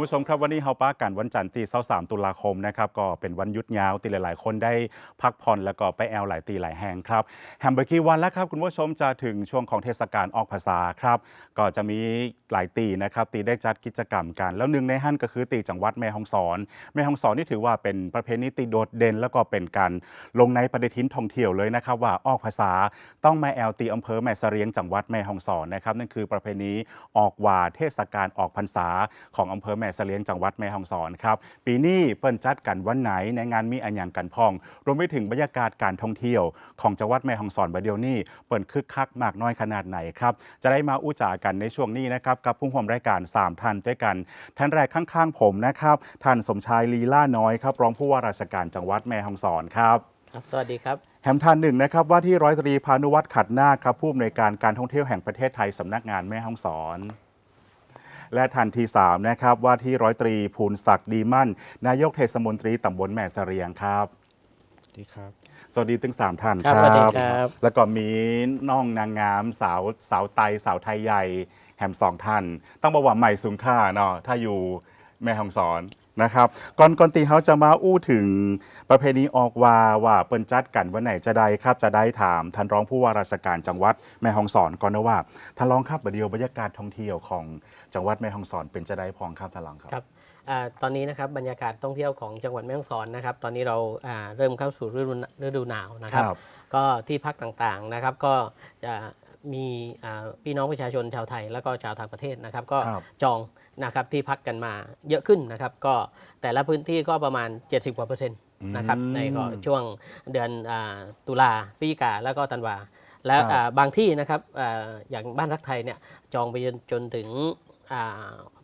คุณผู้ชมครับวันนี้เฮาป้ากันวันจันทร์ที่23ตุลาคมนะครับก็เป็นวันหยุดยาวที่หลาย ๆ คนได้พักผ่อนแล้วก็ไปแอลหลายตีหลายแห่งครับแฮมเบอร์กี้วันแล้วครับคุณผู้ชมจะถึงช่วงของเทศกาลออกภาษาครับก็จะมีหลายตีนะครับตีได้จัดกิจกรรมกัน แล้วหนึ่งในหั่นก็คือตีจังหวัดแม่ฮ่องสอน แม่ฮ่องสอนนี่ถือว่าเป็นประเพณีตีโดดเด่นแล้วก็เป็นการลงในปฏิทินท่องเที่ยวเลยนะครับว่าออกภาษาต้องมาแอลตีอำเภอแม่เสรียงจังหวัดแม่ฮ่องสอนนะครับนั่นคือประเพณีออกว่าเทศกาลออกพรรษาของอำเภอแม่เสรียงจังหวัดแม่ฮ่องสอนครับ ปีนี้เปิ้นจัดกันวันไหนในงานมีอันยังกันพอง รวมไปถึงบรรยากาศการท่องเที่ยว ของจังหวัดแม่ฮ่องสอนบดเดียวนี้เปิดคึกคักมากน้อยขนาดไหนครับ จะได้มาอู้จากันในช่วงนี้นะครับกับผู้ร่วมรายการ 3 ท่านด้วยกัน ท่านแรกข้างๆผมนะครับท่านสมชายลีล่าน้อยครับรองผู้ว่าราชการจังหวัดแม่ฮ่องสอนครับครับ สวัสดีครับแถมท่านหนึ่งนะครับว่าที่ร้อยตรีพานุวัฒน์ขัดนาคครับผู้อำนวยการการท่องเที่ยวแห่งประเทศไทยสำนักงานแม่ฮ่องสอน และท่านที่3นะครับว่าที่ร้อยตรีภูลศักดิ์ดีมั่น นายกเทศมนตรีตำบลแม่เสรียงครับสวัสดีครับสวัสดีทั้งสามท่านครับสวัสดีครับ แล้วก็มีน้องนางงามสาวสาวไตสาวไทยใหญ่แฮมสองท่าน ต้องบอกว่าใหม่สูงค่าเนาะถ้าอยู่แม่ฮ่องสอนนะครับก่อนก่อนตีเขาจะมาอู้ถึงประเพณีออกวาว่าเปิ้นจัดกันวันไหนจะได้ครับจะได้ถามท่านรองผู้ว่าราชการจังหวัดแม่ฮ่องสอนก่อนนะว่าท่านรองครับประเดียวบรรยากาศท่องเที่ยวของ จังหวัดแม่ฮ่องสอนเป็นจะได้พองครับท่านรองครับครับอาตอนนี้นะครับบรรยากาศท่องเที่ยวของจังหวัดแม่ฮ่องสอนนะครับ ตอนนี้เราอ่าเริ่มเข้าสู่ฤดูฤดูหนาวนะครับครับ ก็ที่พักต่างๆนะครับก็จะมีอ่าพี่น้องประชาชนชาวไทย แล้วก็ชาวต่างประเทศนะครับ ก็ครับจองนะครับที่พักกันมาเยอะขึ้นนะครับ ก็แต่ละพื้นที่ก็ประมาณ 70กว่าเปอร์เซ็นต์นะครับอืมในก็ช่วงเดือนอาตุลาพฤศจิกาแล้วก็ธันวาและครับอ่าบางที่นะครับอาอย่างบ้านรักไทยเนี่ยจองไปจนจนถึงอ่า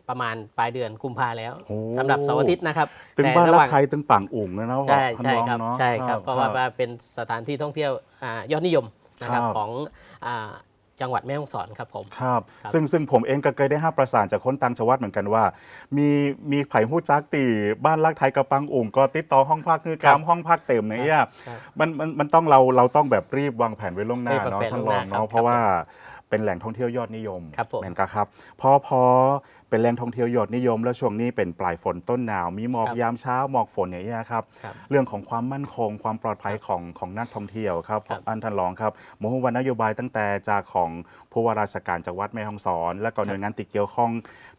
ประมาณปลายเดือนกุมภาแล้วโอ้สำหรับเสาร์อาทิตย์นะครับตึงแต่บ้านระรัหกว่างใครตึงปังอุ่งนะเนาะใช่ท่านใช่องครับเนาะใช่ครับเพราะว่าคบว่าเป็นสถานที่ท่องเที่ยวอ่ายอดนิยมนะครับครับของอ่าจังหวัดแม่ฮ่องสอนครับผมครับครับซึ่งซึ่งผมเองก็เคยได้ห้าประสานจากคนต่างจังหวัดเหมือนกันว่า มีมีไผ่หู้จักตีบ้านรักไทยกระปังอุ่งก็ติดต่อห้องพักคือกามห้องพักเต็มเนี่ยครับมันมันมันต้องเราเราต้องแบบรีบวางแผนไว้ล่วงหน้ารีบวางเนาะแผนท่านล่รวองงหน้าครับเนาะเพราะว่า เป็นแหล่งท่องเที่ยวยอดนิยมครับผมแม่นกะครับพอพอเป็นแหล่งท่องเที่ยวยอดนิยม แล้วช่วงนี้เป็นปลายฝนต้นหนาว มีหมอกครับยามเช้าหมอกฝนอย่างเงี้ยครับครับเรื่องของความมั่นคง ความปลอดภัยของของนักท่องเที่ยวครับครับอันท่านรองครับมโหวันนโยบายตั้งแต่จากของผู้ว่าราชการจังหวัดแม่ฮ่องสอน และก็หน่วยงานติดเกี่ยวข้อง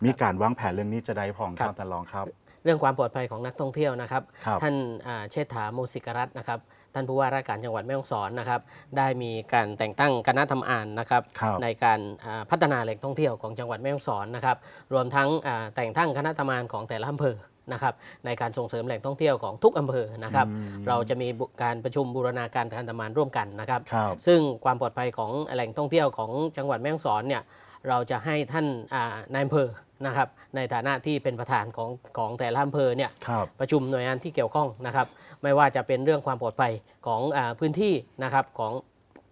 มีการวางแผนเรื่องนี้จะได้พองครับท่านรองครับ เรื่องความปลอดภัยของนักท่องเที่ยวนะครับครับท่านอ่าเชษฐาโมสิกรัตน์นะครับ ท่านผู้ว่าราชการจังหวัดแม่ฮ่องสอนนะครับ ได้มีการแต่งตั้งคณะทำอ่านนะครับครับ ในการอ่าพัฒนาแหล่งท่องเที่ยวของจังหวัดแม่ฮ่องสอนนะครับ รวมทั้งอ่าแต่งตั้งคณะทำงานของแต่ละอำเภอนะครับในการส่งเสริมแหล่งท่องเที่ยวของทุกอำเภอนะครับอืมเราจะมีบุการประชุมบูรณาการการทำงานร่วมกันนะครับครับ ซึ่งความปลอดภัยของแหล่งท่องเที่ยวของจังหวัดแม่ฮ่องสอนเนี่ย เราจะให้ท่านอ่านายอำเภอนะครับในฐานะที่เป็นประธานของของแต่ละอำเภอเนี่ยครับประชุมหน่วยงานที่เกี่ยวข้องนะครับไม่ว่าจะเป็นเรื่องความปลอดภัยของอาพื้นที่นะครับของ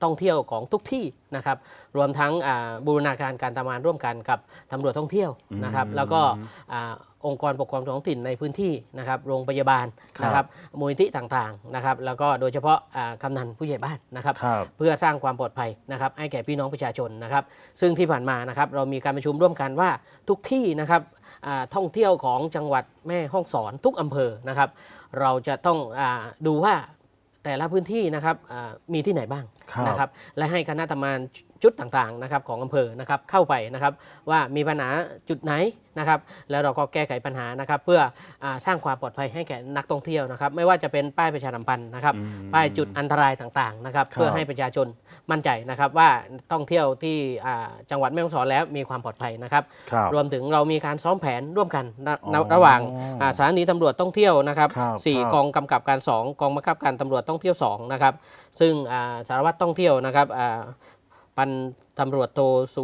ท่องเที่ยวของทุกที่นะครับรวมทั้งอ่าบูรณาการการทำงานร่วมกันกับตำรวจท่องเที่ยวนะครับอืมแล้วก็ อ่าองค์กรปกครองท้องถิ่นในพื้นที่นะครับโรงพยาบาลครับนะครับมูลนิธิต่างๆนะครับแล้วก็โดยเฉพาะอ่ากำนันผู้ใหญ่บ้านนะครับครับเพื่อสร้างความปลอดภัยนะครับให้แก่พี่น้องประชาชนนะครับซึ่งที่ผ่านมานะครับเรามีการประชุมร่วมกันว่าทุกที่นะครับอ่าท่องเที่ยวของจังหวัดแม่ฮ่องสอนทุกอำเภอนะครับเราจะต้องอาดูว่าแต่ละพื้นที่นะครับอ่ามีที่ไหนบ้างครับนะครับและให้คณะทำงาน ชุดต่างๆนะครับของอำเภอนะครับเข้าไปนะครับว่ามีปัญหาจุดไหนนะครับแล้วเราก็แก้ไขปัญหานะครับเพื่ออาสร้างความปลอดภัยให้แก่นักท่องเที่ยวนะครับไม่ว่าจะเป็นป้ายประชาสัมพันธ์นะครับอืมป้ายจุดอันตรายต่างๆนะครับครับเพื่อให้ประชาชนมั่นใจนะครับว่าท่องเที่ยวที่อ่าจังหวัดแม่ฮ่องสอนแล้วมีความปลอดภัยนะครับครับรวมถึงเรามีการซ้อมแผนร่วมกันระอ๋อระหว่างอ่าสถานีตำรวจท่องเที่ยวนะครับครับสี่ครับกองกำกับการ 2 กองบังคับการตำรวจท่องเที่ยว2นะครับซึ่งอ่าสารวัตรท่องเที่ยวนะครับอ่า พันตำรวจโทสุ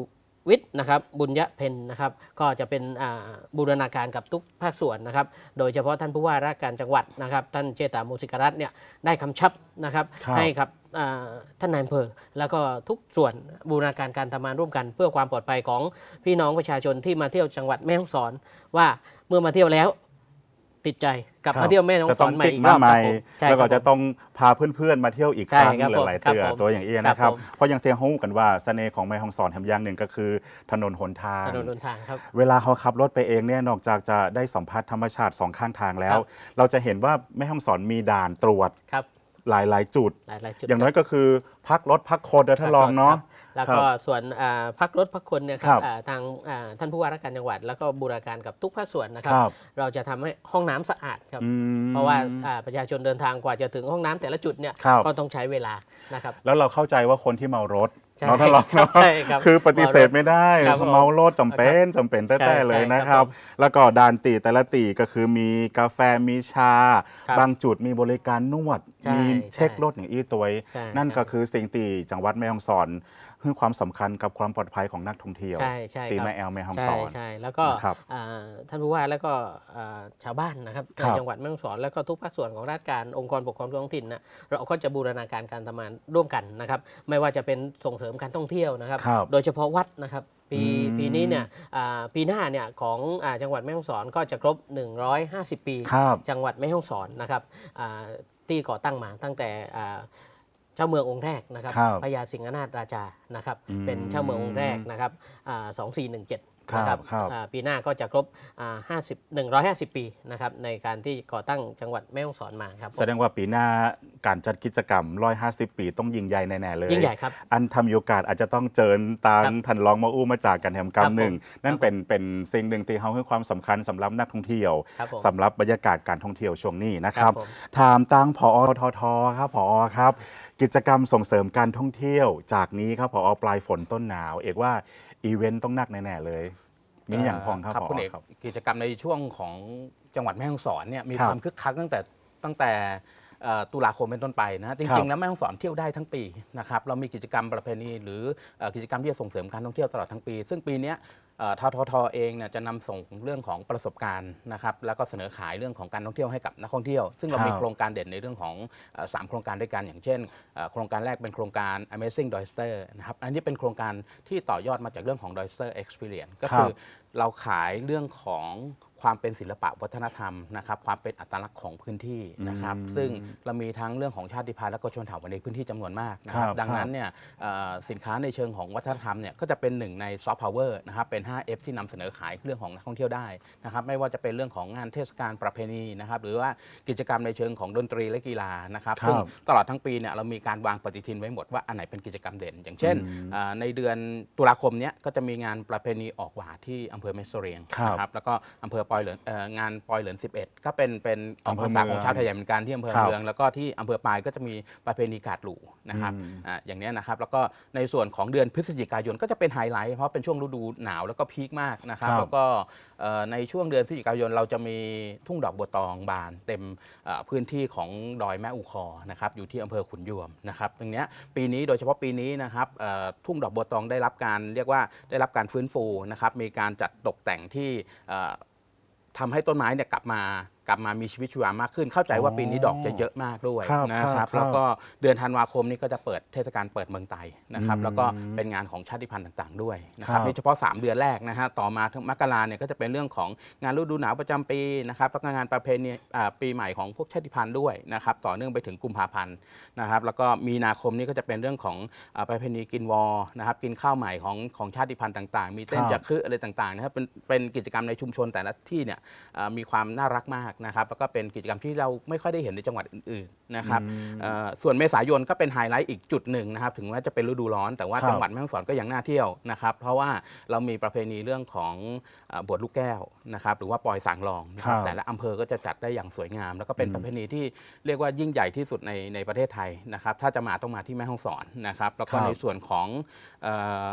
วิทย์นะครับบุญยะเพนนะครับก็จะเป็นอ่าบูรณาการกับทุกภาคส่วนนะครับ โดยเฉพาะท่านผู้ว่าราชการจังหวัดนะครับ ท่านเจตามูสิกรัตน์เนี่ยได้คำชับนะครับครับให้กับอ่าท่านนายอำเภอแล้วก็ทุกส่วนบูรณาการการทำงานร่วมกัน เพื่อความปลอดภัยของพี่น้องประชาชนที่มาเที่ยวจังหวัดแม่ฮ่องสอนว่าเมื่อมาเที่ยวแล้วติดใจ กลับครัมาบเที่ยวแม่น้องจะสต้ออนงใหม่ติ๊กอีกรมาอบใหม่ครับผมใช่แล้วก็ครับจะต้องพาเพื่อนๆมาเที่ยวอีกคใช่รั้งครับหลายๆผมเตือครับผมตัวอย่างนี้ครับนะครับผม เพราะอยังเทียงฮู้กันว่าเสน่ห์ของแม่ฮ่องสอนแถมอย่างหนึ่งก็คือ ถนนหนทาง ถนนหนทางครับ เวลาเขาขับรถไปเองเนี่ยนอกจากจะได้สัมผัสธรรมชาติสองข้างทางแล้ว ครับ เราจะเห็นว่าแม่ฮ่องสอนมีด่านตรวจ ครับ หลายๆจุด หลายๆจุดอย่างน้อยก็คือพักรถพักคนนะท่านรองเนาะ ครับแล้วครัก็บส่วนอ่าพักรถพักคนเนี่ยคครัรับบอ่าทางอ่าท่านผู้ว่าราชการจังหวัด แล้วก็บูรณาการกับทุกภาคส่วนนะครับ ครับ เราจะทำให้ห้องน้ำสะอาดครับ อืม เพราะว่าอ่าประชาชนเดินทางกว่าจะถึงห้องน้ำแต่ละจุดเนี่ยครับ ก็ต้องใช้เวลานะครับ แล้วเราเข้าใจว่าคนที่เมารถใช่ เนาะท่านรองเนาะใช่ครับคือปฏิเสธไม่ได้ครับผมเมารถจำเป็นจำเป็นใช่แท้ๆเลยใช่นะคครัรับบแล้วก็ดานตีแต่ละตีก็คือมีกาแฟมีชาครับบางจุดมีบริการนวดใช่มีเช็คใช่รถอย่างอี้ตัวใช่นั่นใช่ก็คือสิ่งตีจังหวัดแม่ฮ่องสอน ให้ความสำคัญกับความปลอดภัยของนักท่องเที่ยว ใช่ใช่ตีครับแม่แอลแม่ฮ่องใช่สอนใช่แล้วก็นะครับอ่าท่านผู้ว่าแล้วก็อ่าชาวบ้านนะครับครัในบจังหวัดแม่ฮ่องสอนแล้วก็ทุกภาคส่วนของราชการองค์กรปกครองท้องถิ่นนะเราก็จะบูรณาการการทำงานร่วมกันนะครับ ไม่ว่าจะเป็นส่งเสริมการท่องเที่ยวนะครับครับโดยเฉพาะวัดนะครับปีอืมปีนี้เนี่ยอ่าปีหน้าเนี่ยของอาจังหวัดแม่ฮ่องสอนก็จะครบ 150 ปีครับจังหวัดแม่ฮ่องสอนนะครับอ่าที่ก่อตั้งมาตั้งแต่อ่าเจ้าเมืององค์แรกนะครับครับพญาสิงหนาถราชานะครับอืมเป็นเจ้าเมืององค์แรกนะครับอ่า2417ครับนะครับครับอ่าปีหน้าก็จะครบอ่า50 150 ปีนะครับในการที่ก่อตั้งจังหวัดแม่ฮ่องสอนมาครับ แสดงว่าปีหน้าการจัดกิจกรรม 150 ปีต้องยิ่งใหญ่แน่ ๆ เลย ยิ่งใหญ่ครับ อันทำโอกาสอาจจะต้องเจิญตามครับทันรองมาอู้มาจากกันแหมกรรครัมบหนึ่งผมนั่นครับเป็นเป็นสิ่งหนึ่งที่เขาให้ความสำคัญสำหรับนักท่องเที่ยวครับผมสำหรับบรรยากาศการท่องเที่ยวช่วงนี้นะคครัรับบผมถามตังผอททครับผอครับ กิจกรรมส่งเสริมการท่องเที่ยวจากนี้ครับผอปลายฝนต้นหนาว เอกว่าอีเวนต์ต้องหนักแน่ๆเลยมีอย่างพองครับผคุณอเอกครับกิจกรรมในช่วงของจังหวัดแม่ฮ่องสอนเนี่ยมีครับความคึกคักตั้งแต่ตั้งแต่เอ่อตุลาคมเป็นต้นไปนะจครัริงบๆแล้วแม่ฮ่องสอนเที่ยวได้ทั้งปีนะครับเรามีกิจกรรมประเพณีหรือเอ่อกิจกรรมที่จะส่งเสริมการท่องเที่ยวตลอดทั้งปี ซึ่งปีเนี้ยเอ่อ ทททเองเนี่ยจะนำส่งเรื่องของประสบการณ์นะครับแล้วก็เสนอขายเรื่องของการท่องเที่ยวให้กับนักท่องเที่ยว ซึ่งเรามีครับโครงการเด่นในเรื่องของเอ่อสามโครงการด้วยกันอย่างเช่นเอ่อโครงการแรกเป็นโครงการ Amazing Doyster นะครับอันนี้เป็นโครงการที่ต่อยอดมาจากเรื่องของ Doyster Experience ก็คือเราขายเรื่องของ ความเป็นศิลปะวัฒนธรรมนะครับความเป็นอัตลักษณ์ของพื้นที่นะครับอืมซึ่งเรามีทั้งเรื่องของชาติพันธุ์และก็ชนเผ่าในพื้นที่จำนวนมากนะครัครับบดังนั้นเนี่ยเอ่อสินค้าในเชิงของวัฒนธรรมเนี่ยก็จะเป็นหนึ่งในซอฟต์พาวเวอร์นะครับเป็น 5F ที่นำเสนอขายเรื่องของนักท่องเที่ยวได้นะครับไม่ว่าจะเป็นเรื่องของงานเทศกาลประเพณีนะครับหรือว่ากิจกรรมในเชิงของดนตรีและกีฬานะครับครับซึ่งตลอดทั้งปีเนี่ยเรามีการวางปฏิทินไว้หมดว่าอันไหนเป็นกิจกรรมเด่น อย่างเช่นอืมอ่าในเดือนตุลาคมเนี้ยก็จะมีงานประเพณีออกหวาที่อำเภอเมสโซเรียงครับนะครับแล้วก็อำเภอปอยเหลินเอ่องานปอยเหลิน11 ก็เป็นเป็นออกอำเภอภาษาของเมืองชาวไทยใหญ่เหมือนกันที่อำเภอครับเมืองแล้วก็ที่อำเภอปายก็จะมีประเพณีกาดหลูนะครับอืมอ่าอย่างเนี้ยนะครับแล้วก็ในส่วนของเดือนพฤศจิกายนก็จะเป็นไฮไลท์เพราะเป็นช่วงฤดูหนาวแล้วก็พีคมากนะครับครับ แล้วก็เอ่อในช่วงเดือนพฤศจิกายนเราจะมีทุ่งดอกบัวตองบาน เต็มเอ่อพื้นที่ของดอยแม่อูคอนะครับอยู่ที่อำเภอขุนยวมนะครับตรงเนี้ยปีนี้โดยเฉพาะปีนี้นะครับเอ่อทุ่งดอกบัวตองได้รับการเรียกว่าได้รับการฟื้นฟูนะครับมีการจัดตกแต่งที่เอ่อ ทำให้ต้นไม้เนี่ยกลับมากลับมามีชีวิตชีวามากขึ้น เข้าใจว่าปีนี้ดอกจะเยอะมากด้วยครับนะคครัรับบแล้วก็เดือนธันวาคมนี้ก็จะเปิดเทศกาลเปิดเมืองไทยนะครับ อืมแล้วก็เป็นงานของชาติพันธุ์ต่างๆ ด้วยนะครับครับ นี่เฉพาะ 3 เดือนแรกนะฮะต่อมาทั้งมกราเนี่ยก็จะเป็นเรื่องของงานฤดูหนาวประจำปีนะครับแล้วก็งานประเพณีอ่าปีใหม่ของพวกชาติพันธุ์ด้วยนะครับต่อเนื่องไปถึงกุมภาพันธ์นะครับแล้วก็มีนาคมนี้ก็จะเป็นเรื่องของอ่าประเพณีกินวอนะครับกินข้าวใหม่ของของชาติพันธุ์ต่างๆ มีเต้นครับ จักคืออะไรต่างๆนะครับเป็นเป็นกิจกรรมในชุมชนแต่ละที่เนี่ยอ่ามีความน่ารักมากนะครับแล้วก็เป็นกิจกรรมที่เราไม่ค่อยได้เห็นในจังหวัดอื่นๆนะครับอืมเอ่อส่วนเมษายนก็เป็นไฮไลท์อีกจุดหนึ่งนะครับถึงแม้จะเป็นฤดูร้อน แต่ว่าครับจังหวัดแม่ฮ่องสอนก็ยังน่าเที่ยวนะครับเพราะว่าเรามีประเพณีเรื่องของเอ่อบวชลูกแก้วนะครับหรือว่าปล่อยสางรองนะครับครับแต่ละอำเภอก็จะจัดได้อย่างสวยงาม แล้วก็เป็นอืมประเพณีที่เรียกว่ายิ่งใหญ่ที่สุดในในประเทศไทยนะครับถ้าจะมาต้องมาที่แม่ฮ่องสอนนะครับแล้วก็ครับในส่วนของเอ่อ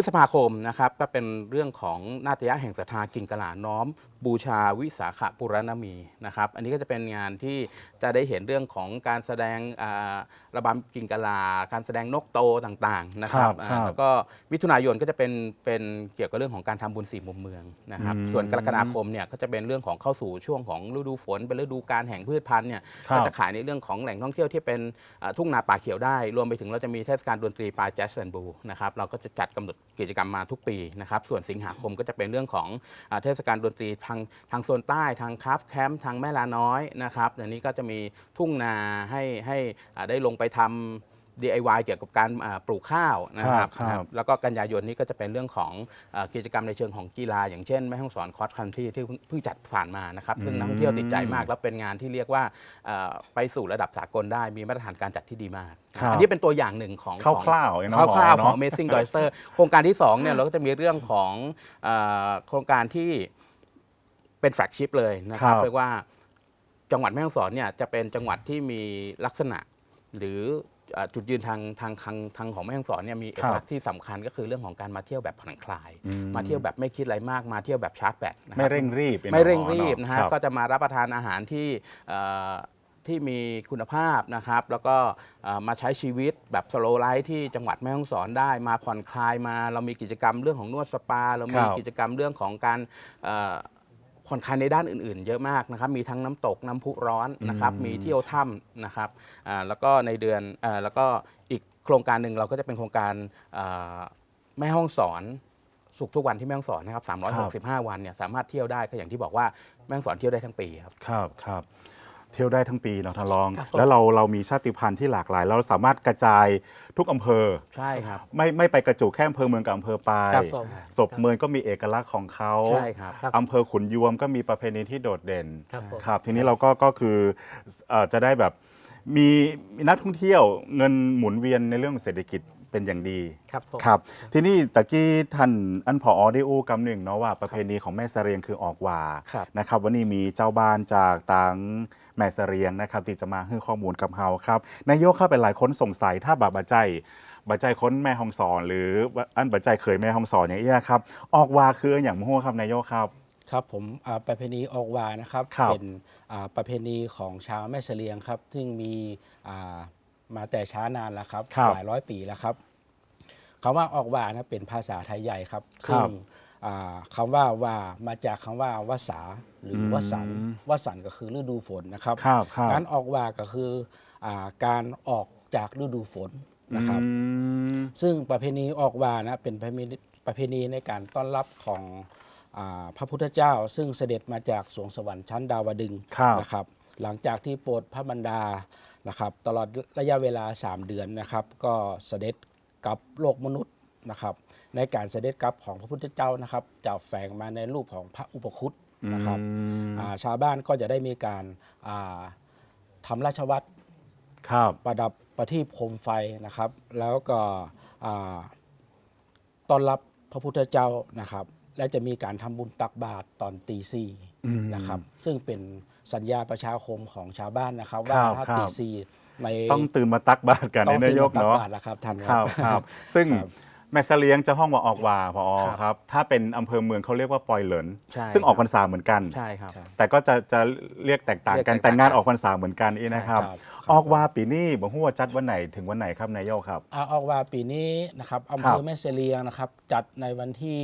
พฤษภาคมนะครับก็เป็นเรื่องของนาฏยะแห่งศรัทธากิ่งกะลาน้อม บูชาวิสาขปุรณมีนะครับ อันนี้ก็จะเป็นงานที่จะได้เห็นเรื่องของการแสดงอระบำกิ่งกะลา การแสดงนกโตต่างๆนะครับครับอ่าครับแล้วก็มิถุนายนก็จะเป็นเป็นเกี่ยวกับเรื่องของการทำบุญสี่มุมเมืองนะครับ อืมส่วนกรกฎาคมเนี่ยก็จะเป็นเรื่องของเข้าสู่ช่วงของฤดูฝน เป็นฤดูการแห่งพืชพันธุ์เนี่ยครับ ก็จะขายในเรื่องของแหล่งท่องเที่ยวที่เป็นอ่าทุ่งนาป่าเขียวได้ รวมไปถึงเราจะมีเทศกาลดนตรีปลายแจ๊สแอนบูนะครับเราก็จะจัดกำหนดกิจกรรมมาทุกปีนะครับส่วนสิงหาคมก็จะเป็นเรื่องของอาเทศกาลดนตรีแผทางทางโซนใต้ทางคาฟแคมป์ทางแม่ลาน้อยนะครับเดี๋ยวนี้ก็จะมีทุ่งนาให้ให้อ่าได้ลงไปทำ DIY เกี่ยวกับการอ่าปลูกข้าวนะครับครับครับ แล้วก็กันยายนนี้ก็จะเป็นเรื่องของเอ่อกิจกรรมในเชิงของกีฬา อย่างเช่นแม่ห้องสอนคอร์สคันที่ที่เพิ่งเพิ่งจัดผ่านมานะครับซึ่งนักท่องเที่ยวติดใจมาก แล้วเป็นงานที่เรียกว่าเอ่อไปสู่ระดับสากลได้มีมาตรฐานการจัดที่ดีมาก ครับอันนี้เป็นตัวอย่างหนึ่งของคร่าวๆเองขเนาะองคร่าวๆหมอของ เนาะ Amazing Doyster โครงการที่2เนี่ยเราก็จะมีเรื่องของเออโครงการที่เป็นแฟลกชิพเลยนะครับครับ เรียกว่าจังหวัดแม่ฮ่องสอนเนี่ยจะเป็นจังหวัดที่มีลักษณะ หรือเอ่อจุดยืนทางทางทางทางของแม่ฮ่องสอนเนี่ยมีเอกลักษณ์ที่สำคัญก็คือเรื่องของการมาเที่ยวแบบผ่อนคลายอืมมาเที่ยวแบบไม่คิดอะไรมากมาเที่ยวแบบชาร์จแบตนะคบไม่เร่งรีบไม่เร่งรีบเานะฮะครับก็จะมารับประทานอาหารที่เอ่อที่มีคุณภาพนะครับ แล้วก็เอ่อมาใช้ชีวิตแบบสโลไลฟ์ที่จังหวัดแม่ฮ่องสอนได้มาผ่อนคลายมาเรามีกิจกรรมเรื่องของนวดสปา เรามีครับกิจกรรมเรื่องของการเอ่อ ผ่อนคลายในด้านอื่น ๆ เยอะมากนะครับ มีทั้งน้ำตกน้ำพุร้อนนะครับอืมมีเที่ยวถ้ำนะครับอ่าแล้วก็ในเดือนเอ่อแล้วก็อีกโครงการหนึ่งเราก็จะเป็นโครงการเอ่อแม่ห้องสอนสุขทุกวันที่แม่ฮ่องสอนนะครับ365 วันเนี่ยสามารถเที่ยวได้ก็อย่างที่บอกว่าแม่ฮ่องสอนเที่ยวได้ทั้งปีครับ ครับครับ เที่ยวได้ทั้งปีเนาะทางรอง ครับผม แล้วเราเรามีชาติพันธุ์ที่หลากหลาย เราสามารถกระจายทุกอำเภอ ใช่ครับ ไม่ไม่ไปกระจุกแค่อำเภอเมืองกับอำเภอปลายครับผม ศพเมืองก็มีเอกลักษณ์ของเขาใช่ครับ ครับ อำเภอขุนยวมก็มีประเพณีที่โดดเด่น ครับผม ครับทีนี้เราก็ก็คือเอ่อจะได้แบบมีมีนักท่องเที่ยวเงินหมุนเวียนในเรื่องเศรษฐกิจเป็นอย่างดีครับผม ครับ ทีนี้ตะกี้ท่านอันผอได้อู้กำหนึ่งเนาะว่าประเพณีของแม่เสรียงคือออกว่าครับ นะครับวันนี้มีเจ้าบ้านจากต่าง แม่เสรียงนะครับที่จะมาให้ข้อมูลกับเฮาครับนายกครับเป็นหลายคนสงสัยถ้าบาบาใจบาใจค้นแม่ห้องสอน หรืออันบาใจเคยแม่ห้องสอนอย่างเอี้ยครับออกว่าคืออย่างมั่วครับนายกครับครับผมอ่าประเพณีออกวานะครับครับเป็นอ่าประเพณีของชาวแม่เสลียงครับ ซึ่งมีอ่ามาแต่ช้านานแล้วครับครับหลายร้อยปีแล้วครับคำว่าออกวานะเป็นภาษาไทยใหญ่ครับครับซึ่ง อ่าคำว่าวามาจากคำว่าวสาหรือวสันอืมวสันก็คือฤดูฝนนะครับครับครับการออกวาก็คืออาการออกจากฤดูฝนนะครับอืมซึ่งประเพณีออกวานะเป็นประเพณีประเพณีในการต้อนรับของอาพระพุทธเจ้า ซึ่งเสด็จมาจากสวงสวรรค์ชั้นดาวดึงส์ครับนะครับ หลังจากที่โปรดพระบรรดานะครับ ตลอดระยะเวลา 3 เดือนนะครับ ก็เสด็จกลับโลกมนุษย์นะครับ ในการเสด็จกลับของพระพุทธเจ้านะครับจะแฝงมาในรูปของพระอุปคุตนะครับอืมอ่าชาวบ้านก็จะได้มีการอ่าทำราชวัตรครับประดับประทีปโคมไฟนะครับ แล้วก็อ่าต้อนรับพระพุทธเจ้านะครับ และจะมีการทำบุญตักบาตรตอนตีสี่อืมนะครับ ซึ่งเป็นสัญญาประชาคมของชาวบ้านนะครับครัว่าบถ้าครับตีสี่ในต้องตื่นมาตักบาตรกันต้องในนายกตื่มตัเนาะบาตรแล้วครับท่านครับครับซึ่งครับ แม่เสลียงจะห้องว่าออกว่าพอครับครับ ถ้าเป็นอำเภอเมืองเขาเรียกว่าปอยเหลิน ใช่ซึ่งออกคพรัรรษาเหมือนกัน ใช่ครับครับ แต่ก็จะจะเรียกแตกต่างกันเรียกแตกต่างแต่งานออกพรรษาเหมือนกันอีนะครับครับออกว่าปีนี้บอกว่าจัดวันไหนถึงวันไหนครับนายกครับอาออกว่าปีนี้นะครับอำครัเภบอแม่เสลียงนะครับ จัดในวันที่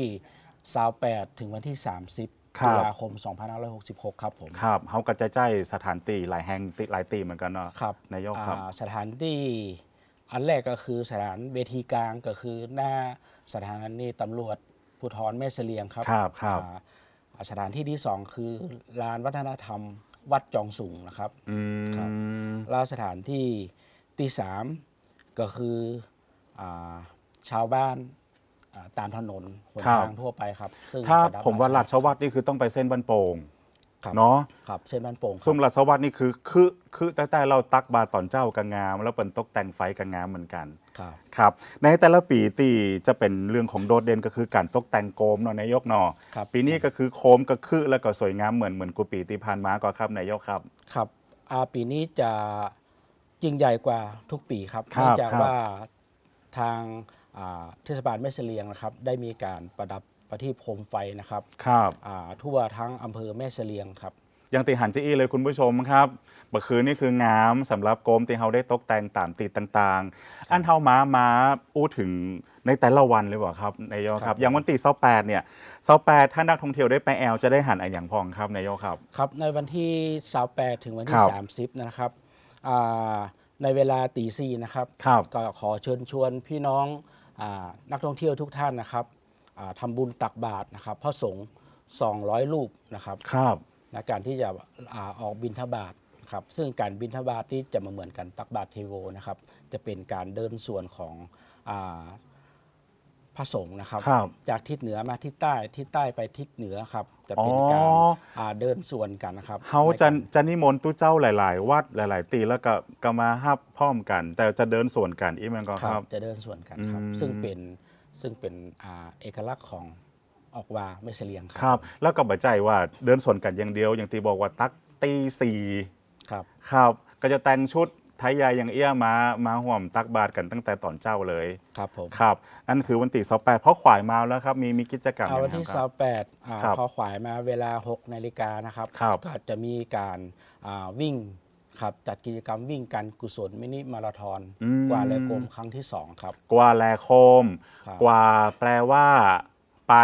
28ถึงวันที่ 30ครับตุลาคม 2566 ครับผม ครับเขาก็จะจ่ายสถานตีหลายแห่งติหลายตีเหมือนกันเนาะ ครับ นายกครับอ่าสถานที่ อันแรกก็คือสถานเวทีกลางก็คือหน้าสถานีตำรวจภูธรแม่เสลียงครับครับครับอ่าสถานที่ที่สองคือลานวัฒนธรรมวัดจองสุงนะครับอืครับมแล้วสถานที่ที่สามก็คืออาชาวบ้านอ่าตามถนนหนทางทั่วไปครับ ซึ่งถ้าประดับผมว่าประราชวัตรนี่คือต้องไปเส้นบ้านโป่งครับ เนาะครับเส้นบ้านโป่งครับ ซุ่มราชวัตรนี่คือคือคือแต่แต่เราตักบาตรตอนเจ้ากังงาม แล้วเป็นตกแต่งไฟกังงามเหมือนกันครับ ครับ ในแต่ละปีตีจะเป็นเรื่องของโดดเด่นก็คือการตกแต่งโกมเนาะนายกเนาะครับปีนี้ก็คือโคมก็คือแล้วก็สวยงามเหมือนเหมือนกุปีที่ผ่านมาก็ครับนายกครับ ครับอ่าปีนี้จะยิ่งใหญ่กว่าทุกปีครับครับเนื่องจากครับ ว่าทางอ่าเทศบาลแม่เสลียงนะครับ ได้มีการประดับ ประทีปโคมไฟนะครับครับอ่าทั่วทั้งอำเภอแม่เสลียงครับยังตีหันจีอีเลยคุณผู้ชมครับเมื่อคืนนี่คืองามสำหรับโกมที่เขาได้ตกแต่งตามตีต่างๆ อันเท่ามามาอู้ถึงในแต่ละวันเลยบ่ครับนายกคครัรับบอย่างวันตีเสาแปดเนี่ยเสาแปดถ้านักท่องเที่ยวได้ไปแอลจะได้หันอะไรอย่างพองครับนายกครับ ครับ ในวันที่28ถึงวันคที่รับ30 นะครับอ่าในเวลาตีสี่นะครับครับ ก็ขอเชิญชวนพี่น้องอานักท่องเที่ยวทุกท่านนะครับ อ่าทำบุญตักบาตรนะครับพระสงฆ์200 รูปนะครับครับในการที่จะอ่าออกบินทบาทครับซึ่งการบินทบาทที่จะมาเหมือนกันตักบาตรเทโวนะครับ จะเป็นการเดินส่วนของอาพระสงฆ์นะครับครับ จากทิศเหนือมาทิศใต้ทิศใต้ไปทิศเหนือครับ จะเป็นการอ๋ออ่าเดินส่วนกันนะครับเฮาจะในกรจะนิมนต์ตู้เจ้าหลาย ๆ วัดหลาย ๆ ตีแล้วก็ก็มาฮับพร้อมกัน แต่จะเดินส่วนกันอีกมันก็คครัรับบจะเดินส่วนกันครับอืมซึ่งเป็น ซึ่งเป็นอ่าเอกลักษณ์ของออกวาไม่เสลียงคครับ แล้วก็บัจใจว่าเดินส่วนกันอย่างเดียว อย่างที่บอกว่าตักตีสี่ครับครับ ก็จะแต่งชุดไทยใหญ่อย่างเอี้ยมามาห่วมตักบาตรกันตั้งแต่ตอนเจ้าเลยครับผมครับนั่นคือวันที่สแปดเพราะขวายมาแล้วครับมีมีกิจกรรมเอาวันที่ยังไงครับ28อ่าครับพอขวายมาเวลา6นาฬิกานะครับครับก็จะมีการอ่าวิ่ง ครับ จัดกิจกรรมวิ่งกันกุศลมินิมาราธอนอืม กว่าเลยกรมครั้งที่2ครับ กว่าแลโคม ครับ กว่าแปลว่าไป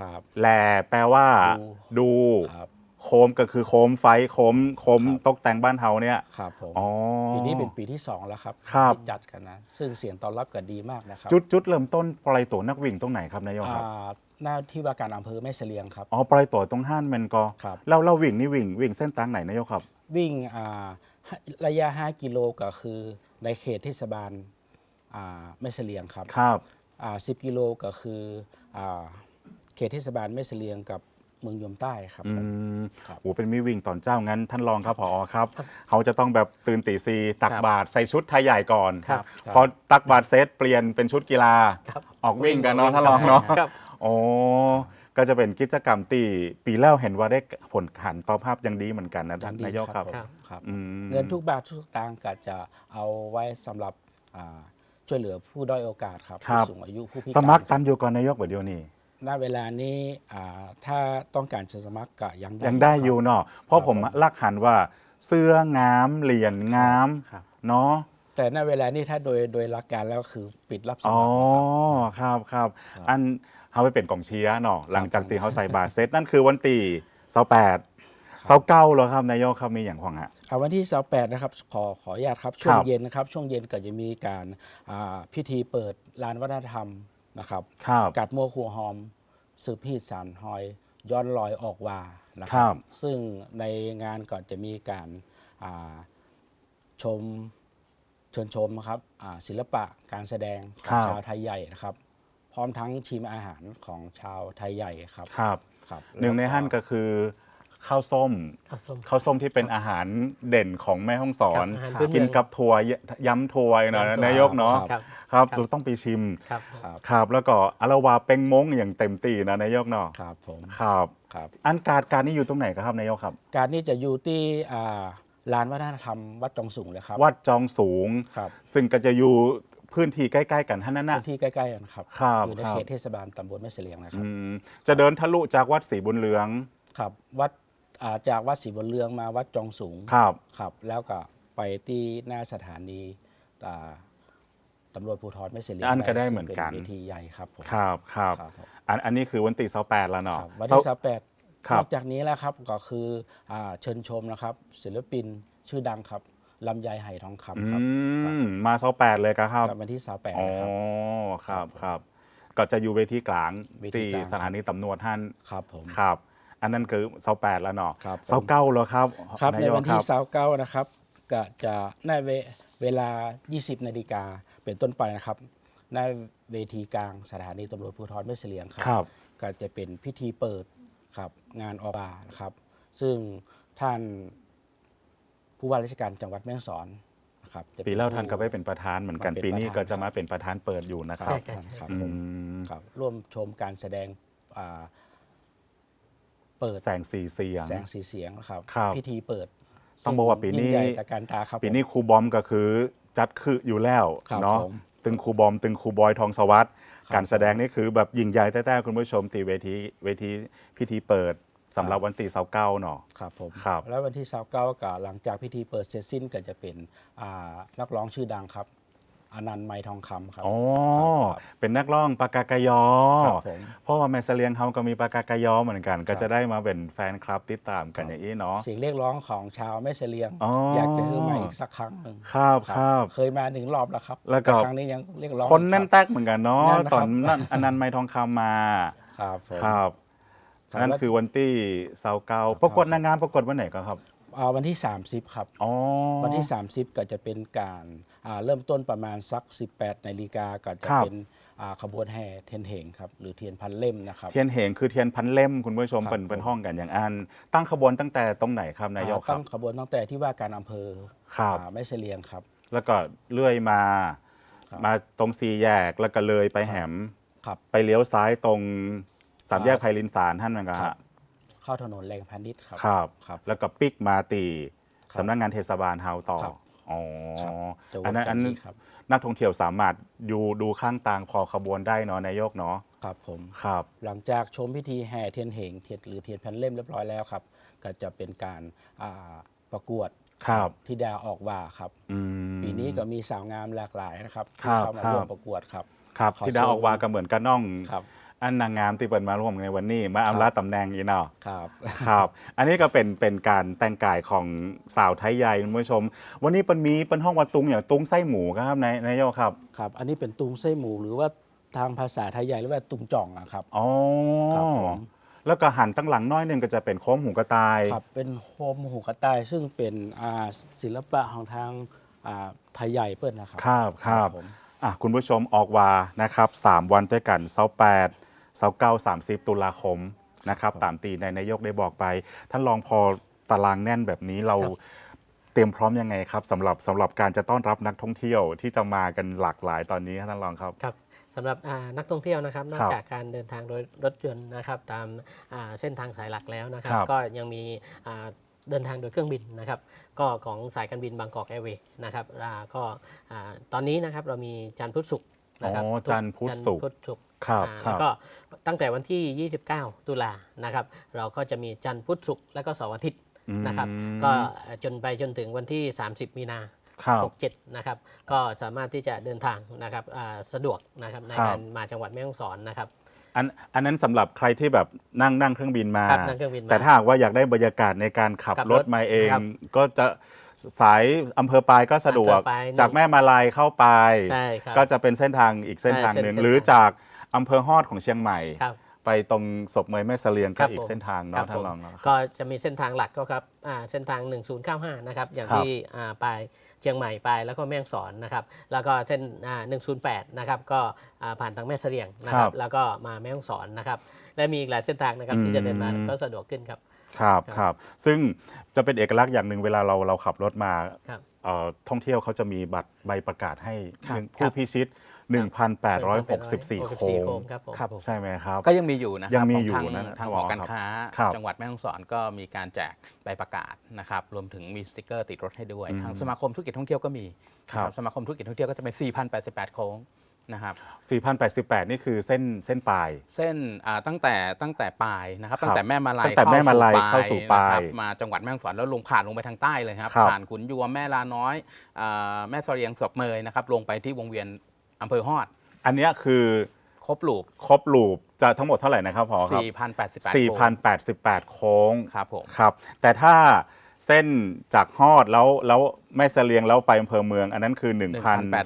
ครับ แลแปลว่าดูดู ครับ โคมก็คือโคมไฟโคมโคมครับ ตกแต่งบ้านเฮาเนี่ยครับผม อ๋อ ปีนี้เป็นปีที่2แล้วครับครับ ที่จัดกันนะ ซึ่งเสียงตอบรับก็ดีมากนะครับจุดจุดเริ่มต้นปล่อยตัวนักวิ่งตรงไหนครับนายกครับ อ่าหน้าที่ว่าการอำเภอแม่เสลียงครับ อ๋อปล่อยตัวตรงห้านแมันก็ครับแล้วเราวิ่งนี่วิ่งวิ่งเส้นทางไหนนายกครับ วิ่งอ่า ระยะ 5 กิโลก็คือในเขตเทศบาลอ่าแม่เสลียงครับครับอ่า10กิโลก็คืออาเขตเทศบาลแม่เสลียงกับเมืองยมใต้ครับอืผมมครับโอ้เป็นมีวิ่งตอนเจ้างั้นท่านรองครับผอครับ เขาจะต้องแบบตื่นตีซีตักครับบาตรใส่ชุดไทยใหญ่ก่อนครับพอตักบาตรเซตเปลี่ยนเป็นชุดกีฬาครับออกวิ่งกันเนาะท่านรองเนาะครับโอ้ก็จะเป็นกิจกรรมตีปีแล้วเห็นว่าได้ผลขันตอบภาพยังดีเหมือนกันนะท่านดีนายกครับผม ครับครับอืมเงินทุกบาททุกสตางค์ก็จะเอาไว้สำหรับอ่าช่วยเหลือผู้ด้อยโอกาสครับครับผู้สูงอายุผู้พิการสมัครคตัรับนอยู่ก่อนนายกแบบเดียวนี่ณเวลานี้อ่าถ้าต้องการจะสมัครก็ยังได้ยังได้อยู่ครับเนาะเพราะผมผมลักหันว่าเสื้องามเหรียญงามครับเนาะแต่ณเวลานี้ถ้าโดยโดยหลักการแล้วคือปิดรับสอ๋อมัครนะครับครับครับครับอันเขาไปเป็นกองเชียร์เนาะหลังจากผมตีเขาใส่บาทเซตนั่นคือวันตีเสาแปด เสาเก้าเหรอครับนายกครับมีอย่างขวางฮะเอาวันที่28นะครับขอขออนุญาตครับช่วงครับเย็นนะครับช่วงเย็นก็จะมีการอ่าพิธีเปิดลานวัฒนธรรมนะครับครับ กัดมัวขัวหอมสืบพีดสารหอยย้อนลอยออกวานะคครัรับซึ่งในงานก่อนจะมีการอ่าชมเชิญชมนะครับอ่าศิลปะการแสดงขครัองบ ชาวไทยใหญ่นะครับ พร้อมทั้งชิมอาหารของชาวไทยใหญ่ครับครับ ครับหนึ่งในแล้วหั่นก็คือ ข้าวส้ม ข้าวส้ม ข้าวส้มที่เป็นอาหารเด่นของแม่ห้องสอน ครับอาหารพื้นเมืองกินกับถั่วยำถั่วเนาะยำถั่วนายกเนาะครับ ครับครับเราต้องไปชิมครับครับครับแล้วก็อารวาเป็งมงอย่างเต็มตีนะนายกเนาะครับผมครับ ครับ อันการการนี้อยู่ตรงไหนครับนายกครับ การนี้จะอยู่ที่อ่าลานวัฒนธรรมวัดจองสูงเลยครับวัดจองสูง ครับซึ่งก็จะอยู่พื้นที่ใกล้ๆกันท่านนั่นพื้นะนที่ใกล้ๆกันครับครับอยู่ในครับ เขตเทศบาลตำบลแม่เสลียงนะครัอืบมจะเดินทะลุจากวัดศรีบุญเหลือง ครับ วัด อ่าจากวัดศรีบุญเรืองมาวัดจองสูงครับ ครับ แล้วก็ไปที่หน้าสถานีอ่าตำรวจภูธรแม่เสลียงอันก็ได้เหมือนกันซึ่งเป็เวทีใหญ่ครับผมครับครับครับผมอันอันนี้คือวันตีเสาแปดแล้วคเนาะรับวันเสาที่สามแปดครับนอกจากนี้แล้วครับก็คืออ่าเชิญชมนะครับ ศิลปินชื่อดังครับลำไยไหทองคำครับอืมมาเสาแปดเลยครับ ครับวันที่สามแปดอ๋อ นะครับ ครับครับ ก็จะอยู่เวทีกลางเวทีที่กลาง สถานีตำรวจท่าน ครับผม ครับ อันนั้นคือเสาแปดแล้วเนาะครับผมเสาเก้าแล้วครับครับายในกวันที่ครับเสาร์เก้านะครับก็จะในเวเวลา 20 นาฬิกาเป็นต้นไปนะครับในเวทีกลางสถานีตำรวจภูธรแม่เสลียงครัครับก็จะเป็นพิธีเปิดครับงานออกบานะครับ ซึ่งท่านผู้ว่าราชการจังหวัดแม่ฮ่องสอนนะครับจะปีแล้วท่านก็ไปเป็นประธานเหมือนกันมาเป็นปีนี้ประธานก็จะมาเป็นประธานเปิดอยู่นะคครัรับบท่านครับอืผมมครับร่วมชมการแสดงอ่า เปิดแสงสีเสียงแสงสีเสียงนะครับ ครับ พิธีเปิดต้องบอกว่าปีนี้ยิ่งใหญ่ตระการตาครับปีนี้ผมครูบอมก็คือจัดคืออยู่แล้วครับเนาะผม ตึงครูบอมตึงครูบอยทองสวัสดิ์ครับ การแสดงนี่คือแบบยิ่งใหญ่แต้ๆคุณผู้ชมตีเวทีเวทีพิธีเปิดสำหรับวันตีเสาเก้าเนาะ ครับผม ครับแล้ววันที่29ก็หลังจากพิธีเปิดเสร็จสิ้นก็จะเป็นอ่านักร้องชื่อดังครับ อนันต์ไมทองคำครับอ๋อครับเป็นนักร้องปากกากายอ ครับผม เพราะว่าแมสเลียงเขาก็มีปากกากายอเหมือนกัน ก็ครับจะได้มาเป็นแฟนคลับติดตามกันอย่างนี้เนาะ เสียงเรียกร้องของชาวแม่เสลียง อ๋ออ อยากจะให้มาอีกสักครั้งหนึ่งครับครับ เคยมาหนึ่งรอบแล้วครับแล้วก็ ต่ครั้งนี้ยังเรียกร้องคนแน่นรับ แตกเหมือนกันเนาะแน่นนะครับ ตอนนั้นอนันต์ไมทองคำมาครับผม ครับรับนั่นคือวันที่เสาเกาประกวดนางงามประกวดวันไหนก็ครับ อ่าวันที่ 30 ครับ อ๋อ วันที่ 30 ก็จะเป็นการอ่าเริ่มต้นประมาณสัก 18นาฬิกาก็จะครับ เป็นอ่าขบวนแห่เทียนเหงครับหรือเทียนพันเล่มนะครับ เทียนเหงคือเทียนพันเล่มคุณผู้ชมครับ เป็นเป็นผมห้องกันอย่างอันตั้งขบวนตั้งแต่ตรงไหนครับนายกอ่ครัตั้บ งขบวนตั้งแต่ที่ว่าการอำเภอครับ อ่าแม่เสลียงครับ แล้วก็เลื่อยมา ครับ มาตรงสี่แยกแล้วก็เลยไปแหม ครับ ไปเลี้ยวซ้ายตรงสามแยกครับไพลินสารท่านนะคครัรับบ เข้าถนนแรงพาณิชย์ครับครับ ครับ แล้วก็ปิกมาตีครับ สำนักงานเทศบาลเฮาต่อครับอ๋อครับ จะวอันนั้นกัอันนี้ครับนักท่องเที่ยวสามารถอยู่ดูข้างทางพอขบวนได้เนาะนายกเนาะครับผม ครับ หลังจากชมพิธีแห่เทียนเหงเทียนหรือเทียนพันเล่มเรียบร้อยแล้วครับ ก็จะเป็นการอ่าประกวดครับที่ดาวออกว่าครับ อืม ปีนี้ก็มีสาวงามหลากหลายนะครับครัที่บเข้ามาครับร่วมประกวดครับ ครับขอที่ดาวเชิญออกวาก็เหมือนกันน้อง ครับ อันนางงามที่เปิดมาร่วมในวันนี้ มาครับอำลาตำแหน่งอีเนาะครับครับ อันนี้ก็เป็นเป็นการแต่งกายของสาวไทยใหญ่คุณผู้ชม วันนี้เป็นมีเป็นห้องวัดตุงอย่างตุงไส้หมูครับนายนายกครับครับ อันนี้เป็นตุงไส้หมูหรือว่าทางภาษาไทยใหญ่เรียกว่าตุงจ่องอะครับอ๋อครับผมแล้วก็หันตั้งหลังน้อยหนึงก็จะเป็นโค้งหูกระต่ายครับเป็นโฮมหูกระต่าย ซึ่งเป็นอ่าศิลปะของทางอ่าไทยใหญ่เปิ้ลนะครับครับครับผมอะคุณผู้ชมออกวานะครับ 3 วันด้วยกันเสาร์8 เสาร์9 30ตุลาคมนะครับครับตามตีในนายกได้บอกไป ท่านรองพอตารางแน่นแบบนี้เราครับเตรียมพร้อมยังไงครับสำหรับสำหรับการจะต้อนรับนักท่องเที่ยวที่จะมากันหลากหลายตอนนี้ครับท่านรองครับครับสำหรับอ่านักท่องเที่ยวนะครับนอกครับจากการเดินทางโดยรถยนต์นะครับตามอ่าเส้นทางสายหลักแล้วนะครับครับก็ยังมีอ่าเดินทางโดยเครื่องบินนะครับ ก็ของสายการบินบางกอกแอร์เวย์นะครับอ่าก็อ่าตอนนี้นะครับเรามีจันทร์พุธศุกร์นะครับอ๋อทุกจันทร์พุธศุกร์ จันทร์พุธศุกร์ครับอ่าครัแล้บวก็ตั้งแต่วันที่ 29 ตุลานะครับ เราก็จะมีจันทร์พุธศุกร์และก็เสาร์อาทิตย์นะครับอืมก็จนไปจนถึงวันที่ 30 มีนาครับ67 นะครับ ก็สามารถที่จะเดินทางนะครับอ่าสะดวกนะครับในครับการมาจังหวัดแม่ฮ่องสอนนะครับอันอันนั้นสำหรับใครที่แบบนั่งนั่งเครื่องบินมาครับนั่งเครื่องบินมา แต่ถ้าหากว่าอยากได้บรรยากาศในการขับขับรรถถมาเองครับก็จะสายอำเภอปลายก็สะดวกอำเภอปลายจากแม่มาลายเข้าไปใช่ครับก็จะเป็นเส้นทางอีกเส้นทางหนึ่งใช่เส้นหรือจาก อำเภอฮอดของเชียงใหม่ ครับไปตรงศพเมยแม่เสลียงครัก็บอีผกมเส้นทางครัเนาะบท่าผนมรองเนาะก็จะมีเส้นทางหลักก็ครับอ่าเส้นทาง 1095 นะครับ อย่างครับที่อ่าไปเชียงใหม่ไปแล้วก็แม่ฮ่องสอนนะครับ แล้วก็เส้นอ่า108 นะครับ ก็อ่าผ่านทางแม่เสลียงนะครับ แล้วก็มาแม่ฮ่องสอนนะครับ และมีอีกหลายเส้นทางนะครับที่จะเดินมาก็สะดวกขึ้นครับ ครับครับครับซึ่งจะเป็นเอกลักษณ์อย่างหนึ่งเวลาเราเราขับรถมาครับเอ่อท่องเที่ยวเขาจะมีบัตรใบประกาศให้ครับหนึ่งครัผู้บพิชิต 1,864 โค้งครับผม ครับผมใช่ไหมครับ ก็ยังมีอยู่นะคยัรับงมีขอยู่ทางนะทางท่านหผออการค้า ครับจังหวัดแม่ฮ่องสอนก็มีการแจกใบประกาศนะครับรวมถึงมีสติกเกอร์ติดรถให้ด้วย อืมทางสมาคมธุรกิจท่องเที่ยวก็มีครับ นะสมาคมธุรกิจท่องเที่ยวก็จะเป็น 4,088 โค้งนะครับ4,088 นี่คือเส้นเส้นปลาย เส้นอ่าตั้งแต่ตั้งแต่ปลายนะครับครับตั้งแต่แม่มาลายตั้งแต่แม่มาลายเข้าสู่ปลายนะครับมาจังหวัดแม่ฮ่องสอนแล้วลงผ่านลงไปทางใต้เลยครับครับ ผ่านขุนยวมแม่ลาน้อยอ่าแม่เสรียงศพเมยนะครับลงไปที่วงเวียน อำเภอฮอด อันเนี้ยคือครบลูกครบลูปจะทั้งหมดเท่าไหร่นะครับพอครับ4,088 4,088 โค้งครับผม ครับ แต่ถ้าเส้นจากฮอดแล้วแล้วแม่เสลียงแล้วไปอำเภอเมือง อันนั้นคือ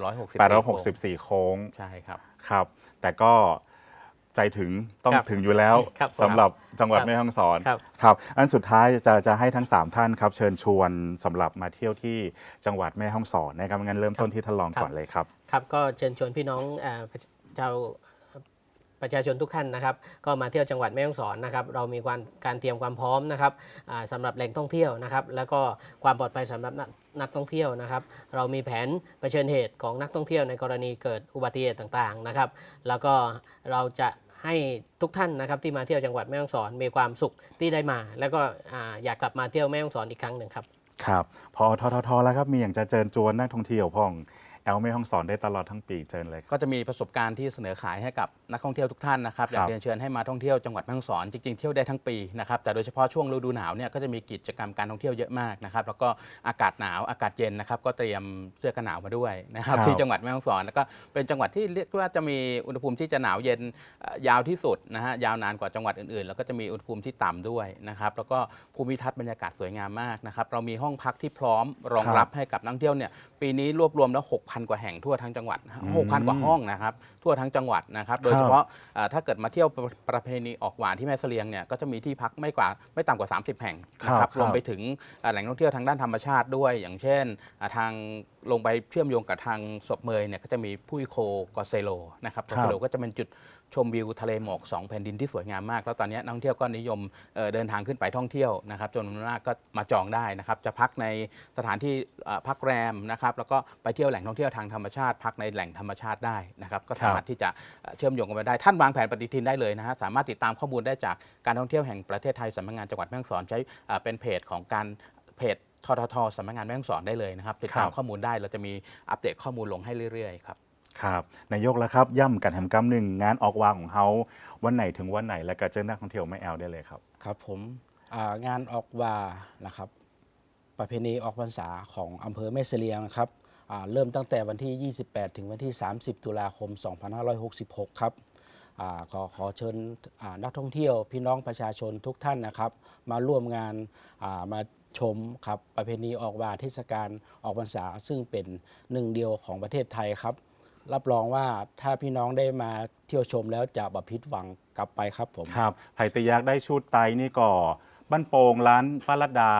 1,864โค้ง ใช่ครับ ครับ แต่ก็ ใจถึงต้องครับถึงอยู่แล้วครับผมสำหรับจังหวัดครับแม่ฮ่องสอนครับ ครับ อันสุดท้ายจะจะให้ทั้ง 3 ท่านครับ เชิญชวนสำหรับมาเที่ยวที่จังหวัดแม่ฮ่องสอนนะครับงั้นเริ่มต้นที่ท่านรองก่อนเลยครับ ครับก็เชิญชวนพี่น้องเอ่อชาวประชาชนทุกท่านนะครับ ก็มาเที่ยวจังหวัดแม่ฮ่องสอนนะครับ เรามีการการเตรียมความพร้อมนะครับอ่าสำหรับแหล่งท่องเที่ยวนะครับ แล้วก็ความปลอดภัยสำหรับนักนักท่องเที่ยวนะครับ เรามีแผนเผชิญเหตุของนักท่องเที่ยวในกรณีเกิดอุบัติเหตุต่างๆนะครับ แล้วก็เราจะ ให้ทุกท่านนะครับที่มาเที่ยวจังหวัดแม่ฮ่องสอนมีความสุขที่ได้มา แล้วก็อยากกลับมาเที่ยวแม่ฮ่องสอนอีกครั้งหนึ่งครับครับ พอทททแล้วครับมีอย่างจะเจิญชวนนักท่องเที่ยวพ่อง แอลแม่ฮ่องสอนได้ตลอดทั้งปีเชิญเลยครับ ก็จะมีประสบการณ์ที่เสนอขายให้กับนักท่องเที่ยวทุกท่านนะครับ อยาครักบเรียนเชิญให้มาท่องเที่ยวจังหวัดแม่ฮ่องสอนจริงๆเที่ยวได้ทั้งปีนะครับแต่โดยเฉพาะช่วงฤดูหนาวเนี่ยก็จะมีกิจกรรมการท่องเที่ยวเยอะมากนะครับแล้วก็อากาศหนาวอากาศเย็นนะครับก็เตรียมเสื้อกันหนาวมาด้วยนะครับครับที่จังหวัดแม่ฮ่องสอนแล้วก็เป็นจังหวัดที่เรียกว่าจะมีอุณหภูมิที่จะหนาวเย็นเอ่อยาวที่สุดนะฮะยาวนานกว่าจังหวัดอื่นๆ แล้วก็จะมีอุณหภูมิที่ต่ำด้วยนะครับแล้วก็ภูมิทัศน์บรรยากาศสวยงามมากนะครับเรามีห้องพักที่พร้อมรองครับ รับให้กับนักท่องเที่ยวเนี่ยปีนี้รวบรวมแล้ว6,000 6,000 กว่าแห่งทั่วทั้งจังหวัดอืม6,000 กว่าห้องนะครับทั่วทั้งจังหวัดนะครับโดยเฉพาะเอ่อถ้าเกิดมาเที่ยวประประเพณีออกหวานที่แม่เสลียงเนี่ยก็จะมีที่พักไม่กว่าไม่ต่ำกว่า 30 แห่งนะคครัรับบครับรวมไปถึงเอ่อแหล่งท่องเที่ยวทางด้านธรรมชาติด้วย อย่างเช่นอ่าทางลงไปเชื่อมโยงกับทางศพเมยเนี่ยก็จะมีพุ้ยโคกอเซโลนะครับกอเซโลก็จะเป็นจุด ชมวิวทะเลหมอกสองแผ่นดินที่สวยงามมาก แล้วตอนนี้นักท่องเที่ยวก็นิยมเอ่อเดินทางขึ้นไปท่องเที่ยวนะครับจนมากก็มาจองได้นะครับ จะพักในสถานที่เอ่อพักแรมนะครับ แล้วก็ไปเที่ยวแหล่งท่องเที่ยวทางธรรมชาติ พักในแหล่งธรรมชาติได้นะครับ ก็สามารถที่จะเอ่อเชื่อมโยงกันไปได้ ท่านวางแผนปฏิทินได้เลยนะฮะสามารถติดตามข้อมูลได้จากการท่องเที่ยวแห่งประเทศไทยสำนักงานจังหวัดแม่ฮ่องสอนใช้เอ่อเป็นเพจของการเพจทททสำนักงานแม่ฮ่องสอนได้เลยนะครับติดตามครับข้อมูลได้เราจะมีอัปเดตข้อมูลลงให้เรื่อยๆครับ ครับนายกแล้วครับย่ำกันแหมกำหนึ่งงานออกวางของเขาวันไหนถึงวันไหนแล้วก็เจอนักท่องเที่ยวไม่แอลได้เลยครับ ครับผมงานออกวานะครับ ประเพณีออกพรรษาของอำเภอแม่เสลียงนะครับเริ่มตั้งแต่วันที่ 28 ถึงวันที่ 30 ตุลาคม 2566 ครับอขอขอเชิญนักท่องเที่ยวพี่น้องประชาชนทุกท่านนะครับ มาร่วมงานามาชมครับประเพณีออกวาเทศกาลออกพรรษา ซึ่งเป็นหนึ่งเดียวของประเทศไทยครับ รับรองว่าถ้าพี่น้องได้มาเที่ยวชมแล้วจะบัพิดหวังกลับไปครับผม ครับไผ่ตะยักได้ชุดไตนี่ก็บ้านโป่งร้านป้ารัดดา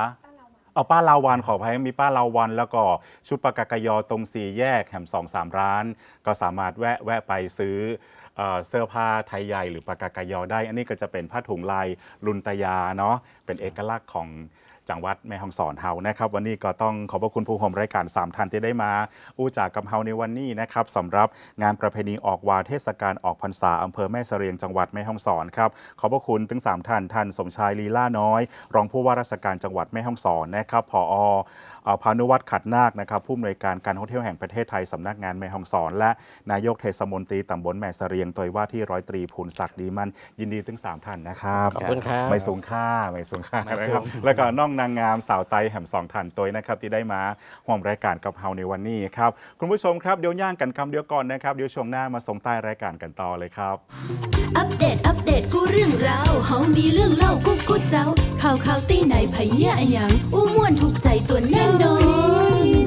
เอาป้าลาวันขออภัยมีป้าลาวันแล้วก็ชุดปากกากยอตรงสี่แยกแหมสองสามร้าน ก็สามารถแวะแวะไปซื้อเอ่อเสื้อผ้าไทยใหญ่หรือปากกากยอได้ อันนี้ก็จะเป็นผ้าถุงลายลุนตยาเนาะเป็นเอกลักษณ์ของ จังหวัดแม่ฮ่องสอนเฮานะครับ วันนี้ก็ต้องขอบพระคุณผู้ชมรายการสามท่านที่ได้มาอู้จากกับเฮาในวันนี้นะครับสำหรับงานประเพณีออกวาเทศกาลออกพรรษาอำเภอแม่เสรียงจังหวัดแม่ฮ่องสอนครับขอบพระคุณถึงสามท่านท่านสมชายลีล่าน้อย รองผู้ว่าราชการจังหวัดแม่ฮ่องสอนนะครับผอ พานุวัฒน์ขัดนาคนะครับผู้อำนวยการการท่องเที่ยวแห่งประเทศไทยสำนักงานแม่ฮ่องสอน และนายกเทศมนตรีตำบลแม่เสรียงโดยว่าที่ร้อยตรีภูลศักดิ์ดีมันยินดีถึงสามท่านนะครับขอบคุณครับไม่สูงค่าไม่สูงค่าไม่นะสูครับงแล้วก็น้องนางงามสาวไตแห่มสองท่านตัวนะครับที่ได้มาห่วมรายการกับเฮาในวันนี้ครับคุณผู้ชมครับเดี๋ยวย่างกันคำเดียวก่อนนะครับเดี๋ยวช่วงหน้ามาส่งใต้รายการกันต่อเลยครับ อัปเดตอัปเดตกูเรื่องราวเฮามีเรื่องเล่ากูกูเจ้าข่าวข่าวตีไหนไผเหี้ยอะหยังอู้ đôi